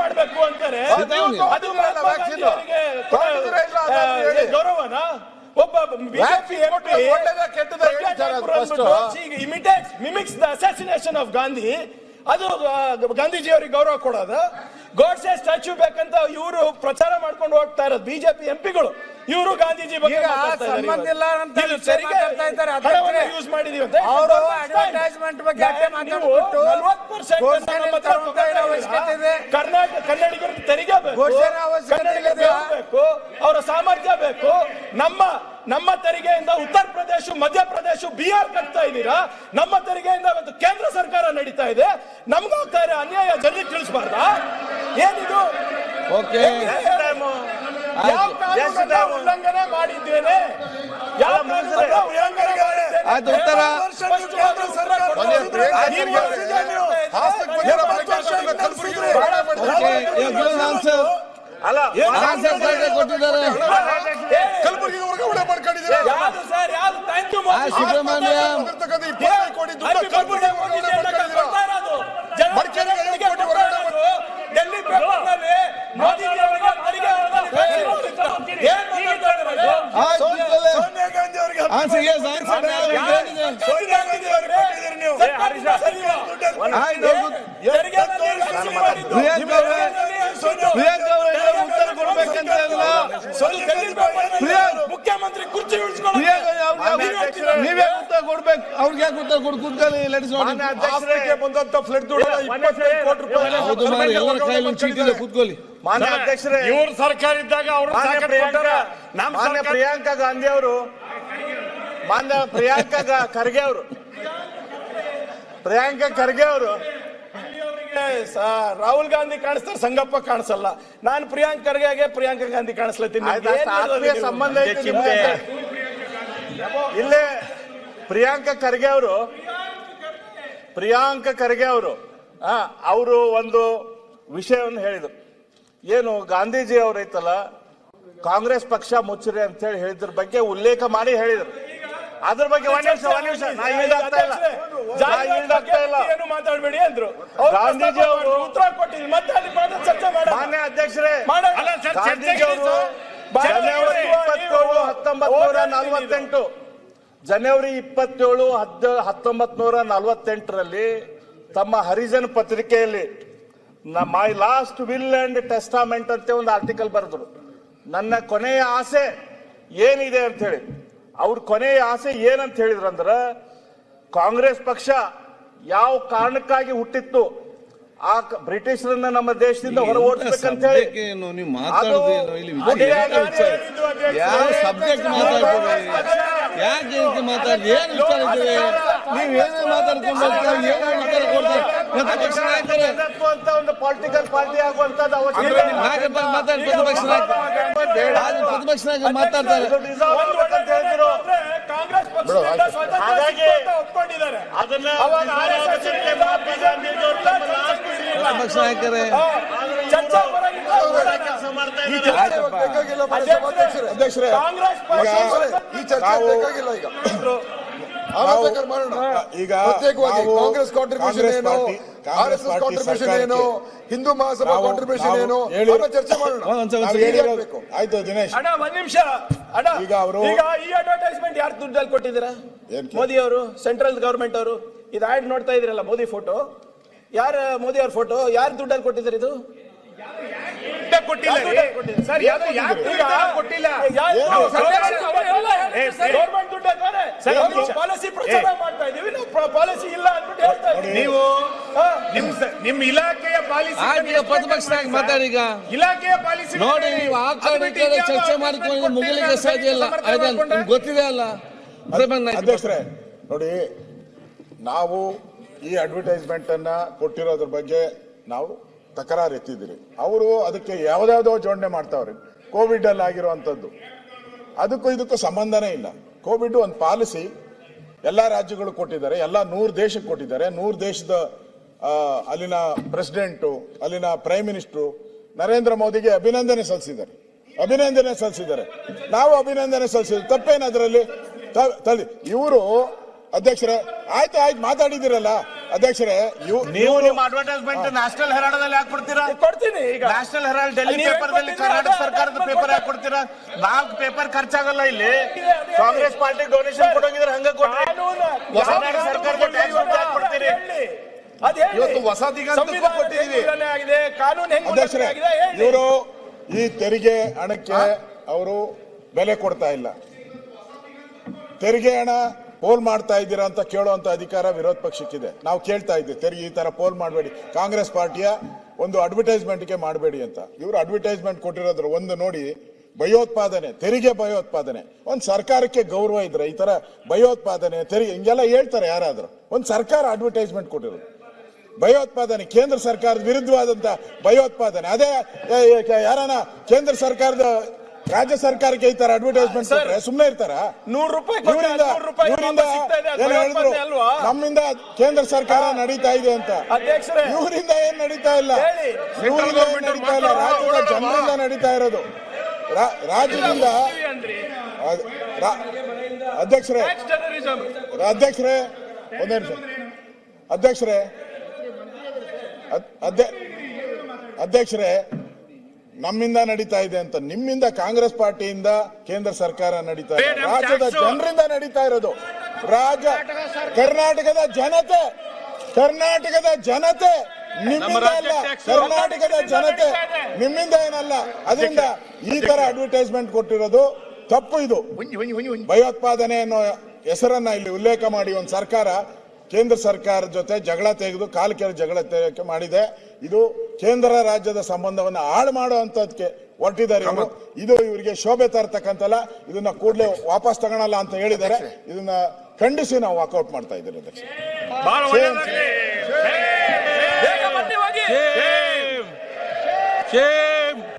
ಮಾಡ್ಬೇಕು ಅಂತಾರೆ. ಅದು ಗೌರವನ? ಒಬ್ಬ BJP first. Imitates mimics the assassination of Gandhi ಅದು ಗಾಂಧೀಜಿ ಅವರಿಗೆ ಗೌರವ ಕೊಡೋದು. ಗೋಡ್ಸೆ ಸ್ಟ್ಯಾಚ್ಯೂ ಬೇಕಂತ ಇವರು ಪ್ರಚಾರ ಮಾಡ್ಕೊಂಡು ಹೋಗ್ತಾ ಇರೋದು ಬಿಜೆಪಿ ಎಂಪಿಗಳು ಇವರು ಗಾಂಧೀಜಿ ಬಗ್ಗೆ ಈಗ ಮಾತಾಡ್ತಾ ಇದ್ದಾರೆ ಸಂಬಂಧ ಇಲ್ಲ ಅಂತ ಇದು ವಿಷಯ ತೆರಿಗೆ ಮಾತಾಡ್ತಾ ಇದ್ದಾರೆ. ಹಣವನ್ನ ಅದಕ್ಕೆ ಯೂಸ್ ಮಾಡಿದೀವಿ ಅಂತ ಅವರು advertisement ಬಗ್ಗೆ ಅಷ್ಟೇ ಮಾತಾಡ್ಬಿಟ್ಟು 40% ಘೋಷಣೆ ತರುವಂತ ತಗೊಳ್ತಾ ಅವಶ್ಯಕತೆ ಇದೆ. ಕರ್ನಾಟಕ ಕನ್ನಡಿಗರಿಗೆ ತೆರಿಗೆ ಬೇಕು. ಘೋಷಣೆ ಅವಶ್ಯಕತೆ ಕನ್ನಡಿಗರಿಗೆ ಇದೆ. ಬೆಲೆ ಬೇಕು? ಅವರ ಸಾಮರ್ಥ್ಯ ಬೇಕು. ನಮ್ಮ ನಮ್ಮ ತೆರಿಗೆಯಿಂದ ಉತ್ತರ ಪ್ರದೇಶ ಮಧ್ಯಪ್ರದೇಶ ಬಿಹಾರ್ ಕಟ್ತಾ ಇದ್ದೀರಾ? ನಮ್ಮ ತೆರಿಗೆಯಿಂದ ಇವತ್ತು ಕೇಂದ್ರ ಸರ್ಕಾರ ನಡೀತಾ ಇದೆ. ನಮಗೂ ಇರೋ ಅನ್ಯಾಯ ಜನರಿಗೆ ತಿಳಿಸಬಾರ್ದಾ? ಏನಿದು? ಓಕೆ ಯಾವ ಕಾನೂನನ್ನ ಉಲ್ಲಂಘನೆ ಮಾಡಿದ್ದೇನೆ? ಯಾವ ಕಾನೂನನ್ನ ಉಲ್ಲಂಘನೆ ಮಾಡಿದ್ದೇನೆ? ಆಯ್ತು, ಉತ್ತರ. ಅಲ್ಲ ಕೊಟ್ಟಿದ್ದಾರೆ. ಕಲಬುರಗಿ ವರ್ಗಾವಣೆ ಮಾಡ್ಕೊಂಡಿದ್ದೀರಾ. ಯಾವುದು ಸರ್? ಯಾರು ಥ್ಯಾಂಕ್ ಯು ಆ, ಸುಬ್ರಹ್ಮಣ್ಯ ಅದರ್ತಕ್ಕಂಥ ಇಪ್ಪತ್ತೈದು ಕೋಟಿ ದುಡ್ಡು ಕಲಬುರಗಿ ವರ್ಗಾವಣೆ ಮಾಡ್ಕೊಂಡಿದ್ದೀರಾ ಮಡಿಕೇರಿಗೆ ಐವತ್ತು ಕೋಟಿ ವರ್ಗಾವಣೆ ಮಾಡಿ- ಡೆಲ್ಲಿ ಪೇಪರ್ನಲ್ಲಿ ಮೋದಿಜಿ ಅವರಿಗೆ ತೆರಿಗೆ ಏನ್ ಮಾತಾಡ್ತಾ ಇದ್ದಾರೆ? ಸೋನಿಯಾ ಗಾಂಧಿ ಅವರಿಗೆ answer yes answer Sonia Gandhi ಅವರಿಗೆ ಸರ್ಕಾರ ಸರಿಯಿಲ್ಲ. ಆಯ್ತು ತೆರಿಗೆನಲ್ಲಿ ಕಸಿ ಮಾಡಿದ್ದು. ಪ್ರಿಯಾಂಕ್ ಅವರೇ ಎಸ್ ಆನ್ಸರ್ ಉತ್ತರ ಕೊಡ್ಬೇಕಂತ. ಮುಖ್ಯಮಂತ್ರಿ ಕುರ್ಚಿ ನೀವೇ ಉತ್ತರ ಕೊಡ್ಬೇಕು ಅವ್ರಿಗೆ ಯಾಕೆ ಉತ್ತರ ಕೊಡ್ ಕೂತ್ಕೊಳ್ಳಿ ಲೆಟ್ಸ್ ನೋಡಿ ಮಾನ್ಯ ಅಧ್ಯಕ್ಷರೇ ಆಫ್ರಿಕೆ ಬಂದಂತ ಫ್ಲಡ್ ದುಡ್ಡು ಇಪ್ಪತ್ತೈದು ಕೋಟಿ ರೂಪಾಯಿ ಹೌದು ಎಲ್ಲರ ಕೈಯಲ್ಲಿ ಒಂದು ಚೀಟಿ ಇದೆ ಕೂತ್ಕೊಳ್ಳಿ ಮಾನ್ಯ ಅಧ್ಯಕ್ಷರೇ ಇವ್ರ ಸರ್ಕಾರ ಇದ್ದಾಗ ಅವರು ಮಾನ್ಯ ಪ್ರಿಯಾಂಕಾ ಗಾಂಧಿ ಅವರು ಮಾನ್ಯ ಪ್ರಿಯಾಂಕ ಖರ್ಗೆ ಅವರು. ಪ್ರಿಯಾಂಕ ಖರ್ಗೆ ಅವರು. ರಾಹುಲ್ ಗಾಂಧಿ ಕಾಣಿಸ್ತಾರೆ ಸಂಗಪ್ಪ ಕಾಣಿಸಲ್ಲ. ನಾನು ಪ್ರಿಯಾಂಕ್ ಆಗಿ ಪ್ರಿಯಾಂಕ ಗಾಂಧಿ ಕಾಣಿಸ್ಲತ್ತೀನಿ. ಸಂಬಂಧ. ಇಲ್ಲೇ ಪ್ರಿಯಾಂಕಾ ಖರ್ಗೆ ಅವರು. ಪ್ರಿಯಾಂಕ ಖರ್ಗೆ ಅವರು. ಅವರು ಒಂದು ವಿಷಯವನ್ನು ಹೇಳಿದರು. ಏನು ಗಾಂಧೀಜಿ ಅವರು ಐತಲ್ಲ ಕಾಂಗ್ರೆಸ್ ಪಕ್ಷ ಮುಚ್ಚರಿ ಅಂತ ಹೇಳಿ ಹೇಳಿದ್ರ ಬಗ್ಗೆ ಉಲ್ಲೇಖ ಮಾಡಿ ಹೇಳಿದರು. ಅದ್ರ ಬಗ್ಗೆ ಒಂದ್ ನಿಮಿಷ ಒಂದ್ ನಿಮಿಷ. ನಾ ಈಡಾಗ್ತಾ ಇಲ್ಲ. ನಾ ಈಡಾಗ್ತಾ ಇಲ್ಲ. ಏನು ಮಾತಾಡಬೇಡಿ ಅಂದ್ರು. ಗಾಂಧೀಜಿ ಅವರು- ಉತ್ತರ ಕೊಟ್ಟಿದ್ರು ಮತ್ತೆ ಅಲ್ಲಿ ಮಾತ್ರ ಚರ್ಚೆ ಮಾನ್ಯ ಅಧ್ಯಕ್ಷರೇ ಮಾಡೋಣ. ಅಲ್ಲ ಸರ್ ಗಾಂಧೀಜಿ ಅವರು ಜನವರಿ ನೀವು- ಇಪ್ಪತ್ತೇಳು ಹತ್ತೊಂಬತ್ ನೂರ ನಲವತ್ತೆಂಟು. ಜನವರಿ ಇಪ್ಪತ್ತೇಳು ಹದ್ ಹತ್ತೊಂಬತ್ ನೂರ ನಲವತ್ತೆಂಟರಲ್ಲಿ ತಮ್ಮ ಹರಿಜನ್ ಪತ್ರಿಕೆಯಲ್ಲಿ my last will and testament ಅಂತ ಒಂದು ಆರ್ಟಿಕಲ್ ಬರೆದ್ರು. ನನ್ನ ಕೊನೆಯ ಆಸೆ ಏನಿದೆ ಅಂತ ಹೇಳಿ. ಅವ್ರ ಕೊನೆಯ ಆಸೆ ಏನಂತ ಹೇಳಿದ್ರಂದ್ರ ಕಾಂಗ್ರೆಸ್ ಪಕ್ಷ ಯಾವ ಕಾರಣಕ್ಕಾಗಿ ಹುಟ್ಟಿತ್ತು? ಆ ಬ್ರಿಟಿಷರನ್ನ ನಮ್ಮ ದೇಶದಿಂದ ಹೊರ ಓಡಿಸ್ಬೇಕಂತ ಹೇಳಿ. ನೀವು ಸಬ್ಜೆಕ್ಟ್ ಮಾತಾಡ್ತೀವಿ ಯಾಕೆ ರೀತಿ ಏನು ವಿಚಾರ ಮಾತಾಡ್ಕೊಂಡು ಅಂತ ಒಂದು ಪೊಲಿಟಿಕಲ್ ಪಾರ್ಟಿ ಆಗುವಂತದ್ದು ಅವಶ್ಯಕತೆ ಮಾತಾಡ್ತಾರೆ. ಕಾಂಗ್ರೆಸ್ ಪಕ್ಷದಿಂದ ಸ್ವಾತಂತ್ರ್ಯ ಹಾಗಾಗಿ ಸಿಕ್ತು ಒಪ್ಕೊಂಡಿದ್ದಾರೆ. ಅದನ್ನ ಪ್ರತಿಪಕ್ಷ ನಾಯಕರೇ. ಚರ್ಚೆ ಪಕ್ಷ ಈ ಚರ್ಚೆ ಬೇಕಾಗಿಲ್ಲ ಈಗ. ಈಗ ಪ್ರತ್ಯೇಕವಾಗಿ ಕಾಂಗ್ರೆಸ್ ಕಾಂಟ್ರಿಬ್ಯೂಷನ್ ಏನು? R Congress S S contribution ಏನು? ಹಿಂದೂ ಮಹಾಸಭಾ ಕಾಂಟ್ರಿಬ್ಯೂಷನ್ ಏನು? ಚರ್ಚೆ ಮಾಡೋಣ. ಆಯ್ತು ದಿನೇಶ್. ಅಣ್ಣ ಒಂದ್ ನಿಮಿಷ. ಅಣ್ಣ ಈಗ ಅವರು- ಈಗ ಈ ಅಡ್ವರ್ಟೈಸ್ಮೆಂಟ್ ಯಾರು ದುಡ್ಡಲ್ಲಿ ಕೊಟ್ಟಿದ್ದೀರಾ? ಮೋದಿ ಅವರು ಸೆಂಟ್ರಲ್ ಗವರ್ಮೆಂಟ್ ಅವರು. ಇದು ಆಡ್ ನೋಡ್ತಾ ಇದ್ರಲ್ಲ ಮೋದಿ ಫೋಟೋ ಯಾರ ಮೋದಿ ಅವ್ರ ಫೋಟೋ ಯಾರು ದುಡ್ಡಲ್ಲಿ ಕೊಟ್ಟಿದ್ದಾರೆ ಇದು? ಕೊಟ್ಟಿಲ್ಲ? ರೀ. ಸರ್ ಯಾರು ಯಾಕೆ ಈಗ ಕೊಟ್ಟಿಲ್ಲ ಗೌರ್ಮೆಂಟ್ ದುಡ್ಡ ತಾನೆ ಸರ್, ಒಂದ್ ನಿಮಿಷ. ಪಾಲಿಸಿ ಪ್ರಚಾರ ಮಾಡ್ತಾ ಇದೀವಿ? ನಾವು ಪಾಲಿಸಿ ಇಲ್ಲ ಅಂದ್ಬಿಟ್ಟು ಹೇಳ್ತಾ ಇದೀವಿ ನೀವು. ನಿಮ್ ನಿಮ್ ಇಲಾಖೆಯ ಪಾಲಿಸಿ ಆಯ್ತು ಈಗ ಮಾತಾಡಿ ಈಗ. ಇಲಾಖೆಯ ಪಾಲಿಸಿ ನೋಡಿ ನೀವು ಆ ಈ ಚರ್ಚೆ ಮಾಡಿಕೊಂಡು ಮುಗಿಲಿಕ್ಕೆ ಸಾಧ್ಯ ಇಲ್ಲ. ಗೊತ್ತಿದೆ ಅಲ್ಲ? ಅಧ್ಯಕ್ಷರೇ ನೋಡಿ ನಾವು ಈ ಅಡ್ವರ್ಟೈಸ್ಮೆಂಟ್ ಅನ್ನ ಕೊಟ್ಟಿರೋದ್ರ ಬಗ್ಗೆ ನಾವು ತಕರಾರು ಎತ್ತಿದಿರಿ ಅವರು ಅದಕ್ಕೆ ಯಾವ್ದಾವ್ದೋ ಜೋಡಣೆ ಮಾಡ್ತಾವ್ರಿ. ಕೋವಿಡ್ ಅಲ್ಲಿ ಆಗಿರುವಂತದ್ದು ಅದಕ್ಕೂ ಇದಕ್ಕೂ ಸಂಬಂಧನೇ ಇಲ್ಲ. ಕೋವಿಡ್ ಒಂದು ಪಾಲಿಸಿ ಎಲ್ಲ ರಾಜ್ಯಗಳು ಕೊಟ್ಟಿದ್ದಾರೆ, ಎಲ್ಲ ನೂರು ದೇಶಕ್ಕೆ ಕೊಟ್ಟಿದ್ದಾರೆ. ನೂರು ದೇಶದ ಅಲ್ಲಿನ ಪ್ರೆಸಿಡೆಂಟು, ಅಲ್ಲಿನ ಪ್ರೈಮ್ ಮಿನಿಸ್ಟ್ರು ನರೇಂದ್ರ ಮೋದಿಗೆ ಅಭಿನಂದನೆ ಸಲ್ಲಿಸಿದ್ದಾರೆ. ಅಭಿನಂದನೆ ಸಲ್ಲಿಸಿದ್ದಾರೆ. ನಾವು ಅಭಿನಂದನೆ ಸಲ್ಲಿಸಿದ್ರು ತಪ್ಪೇನು ಅದರಲ್ಲಿ? ತಳಿ ಇವರು ಅಧ್ಯಕ್ಷರೇ ಆಯ್ತು ಆಯ್ತು ಮಾತಾಡಿದಿರಲ್ಲ ಅಧ್ಯಕ್ಷರೇ ಇವ್ ನೀವು ನಿಮ್ಮ ಅಡ್ವರ್ಟೈಸ್ಮೆಂಟ್ ನ್ಯಾಷನಲ್ ಹೆರಾಲ್ಡದಲ್ಲಿ ಯಾಕೆ ಕೊಡ್ತೀರಾ ಕೊಡ್ತೀನಿ ಈಗ. ನ್ಯಾಷನಲ್ ಹೆರಾಲ್ಡ್ ಡೆಲ್ಲಿ ನೀವೇ ಪೇಪರ್ ದಲ್ಲಿ ಕರ್ನಾಟಕ ಸರ್ಕಾರದ ಪೇಪರ್ ಯಾಕೆ ಕೊಡ್ತೀರಾ ನಾಲ್ಕು ಪೇಪರ್ ಖರ್ಚಾಗಲ್ಲ ಇಲ್ಲಿ. ಕಾಂಗ್ರೆಸ್ ಪಾರ್ಟಿ ಡೊನೇಷನ್ ಕೊಡೋಗಿದ್ರೆ ಹಂಗ ಕರ್ನಾಟಕ ಸರ್ಕಾರದ ಟ್ಯಾಕ್ಸ್ ಹೇಳಿ. ಇವತ್ತು ಸಂವಿಧಾನ ಕೊಟ್ಟಿದ್ದೀವಿ. ಆಗಿದೆ. ಕಾನೂನು ಹೆಂಗ್ ಇವರು ಈ ತೆರಿಗೆ ಹಣಕ್ಕೆ ಅವರು ಬೆಲೆ ಕೊಡ್ತಾ ಇಲ್ಲ. ತೆರಿಗೆ ಹಣ ಪೋಲ್ ಮಾಡ್ತಾ ಇದ್ದೀರಾ ಅಂತ ಕೇಳುವಂತ ಅಧಿಕಾರ ವಿರೋಧ ಪಕ್ಷಕ್ಕಿದೆ. ನಾವು ಕೇಳ್ತಾ ಇದ್ದೀವಿ ತೆರಿಗೆ ಈ ತರ ಪೋಲ್ ಮಾಡಬೇಡಿ. ಕಾಂಗ್ರೆಸ್ ಪಾರ್ಟಿಯ ಒಂದು ಅಡ್ವರ್ಟೈಸ್ಮೆಂಟ್ಗೆ ಮಾಡಬೇಡಿ ಅಂತ. ಇವರು ಅಡ್ವರ್ಟೈಸ್ಮೆಂಟ್ ಕೊಟ್ಟಿರೋದ್ರ ಒಂದು ನೋಡಿ, ಭಯೋತ್ಪಾದನೆ, ತೆರಿಗೆ ಭಯೋತ್ಪಾದನೆ. ಒಂದು ಸರ್ಕಾರಕ್ಕೆ ಗೌರವ ಇದ್ರೆ ಈ ತರ ಭಯೋತ್ಪಾದನೆ, ತೆರಿಗೆ, ಹಿಂಗೆಲ್ಲ ಹೇಳ್ತಾರೆ ಯಾರಾದರೂ. ಒಂದು ಸರ್ಕಾರ ಅಡ್ವರ್ಟೈಸ್ಮೆಂಟ್ ಕೊಟ್ಟಿರೋದು. ಭಯೋತ್ಪಾದನೆ, ಕೇಂದ್ರ ಸರ್ಕಾರದ ವಿರುದ್ಧವಾದಂತ ಭಯೋತ್ಪಾದನೆ. ಅದೇ ಯಾರನ ಕೇಂದ್ರ ಸರ್ಕಾರದ ರಾಜ್ಯ ಸರ್ಕಾರಕ್ಕೆ ಈ ತರ ಅಡ್ವರ್ಟೈಸ್ಮೆಂಟ್ ಕೊಟ್ರೆ ಸುಮ್ಮನೆ ಇರ್ತಾರ? ನೂರು ರೂಪಾಯಿ ಹೇಳಿದ್ರು? ಅಲ್ವಾ? ನಮ್ಮಿಂದ ಕೇಂದ್ರ ಸರ್ಕಾರ ನಡೀತಾ ಇದೆ ಅಂತ. ಅಧ್ಯಕ್ಷರೇ. ಇವರಿಂದ ಏನ್ ನಡೀತಾ ಇಲ್ಲ? ಹೇಳಿ. ಇವರಿಂದ ಏನ್ ನಡೀತಾ ಇಲ್ಲ? ರಾಜ್ಯದ ಜನರಿಂದ ನಡೀತಾ ಇರೋದು. ರಾ- ರಾಜ್ಯದಿಂದ ರಾ- ಅಧ್ಯಕ್ಷರೇ. ಅಧ್ಯಕ್ಷರೇ ಒಂದೇ ನಿಮಿಷ. ಅಧ್ಯಕ್ಷರೇ. ಅಧ್ಯಕ್ಷರೇ ನಮ್ಮಿಂದ ನಡೀತಾ ಇದೆ ಅಂತ ನಿಮ್ಮಿಂದ ಕಾಂಗ್ರೆಸ್ ಪಾರ್ಟಿಯಿಂದ ಕೇಂದ್ರ ಸರ್ಕಾರ ನಡೀತಾ ಇದೆ. ರಾಜ್ಯದ ಜನರಿಂದ ನಡೀತಾ ಇರೋದು. ರಾಜ ಕರ್ನಾಟಕದ ಜನತೆ ಕರ್ನಾಟಕದ ಜನತೆ ನಿಮ್ಮಿಂದ ಅಲ್ಲ. ಕರ್ನಾಟಕದ ಜನತೆ ನಿಮ್ಮಿಂದ ಏನಲ್ಲ. ಅದರಿಂದ ಈ ತರ ಅಡ್ವರ್ಟೈಸ್ಮೆಂಟ್ ಕೊಟ್ಟಿರೋದು ತಪ್ಪು ಇದು. ಭಯೋತ್ಪಾದನೆ ಅನ್ನೋ ಹೆಸರನ್ನ ಇಲ್ಲಿ ಉಲ್ಲೇಖ ಮಾಡಿ ಒಂದು ಸರ್ಕಾರ ಕೇಂದ್ರ ಸರ್ಕಾರದ ಜೊತೆ ಜಗಳ ತೆಗೆದು ಕಾಲು ಕೆರೆ ಜಗಳ ತೆಗೆ ಮಾಡಿದೆ. ಇದು ಕೇಂದ್ರ ರಾಜ್ಯದ ಸಂಬಂಧವನ್ನು ಹಾಳು ಮಾಡುವಂತದಕ್ಕೆ ಹೊರಟಿದ್ದಾರೆ ಇವರು. ಇದು ಇವರಿಗೆ ಶೋಭೆ ತರತಕ್ಕಂತಲ್ಲ ಇದನ್ನ ಕೂಡಲೇ ವಾಪಸ್ ತಗೊಳಲ್ಲ ಅಂತ ಹೇಳಿದ್ದಾರೆ. ಇದನ್ನ ಖಂಡಿಸಿ ನಾವು ವಾಕೌಟ್ ಮಾಡ್ತಾ ಇದ್ದೀವಿ ಅಧ್ಯಕ್ಷ ಸೇಮ್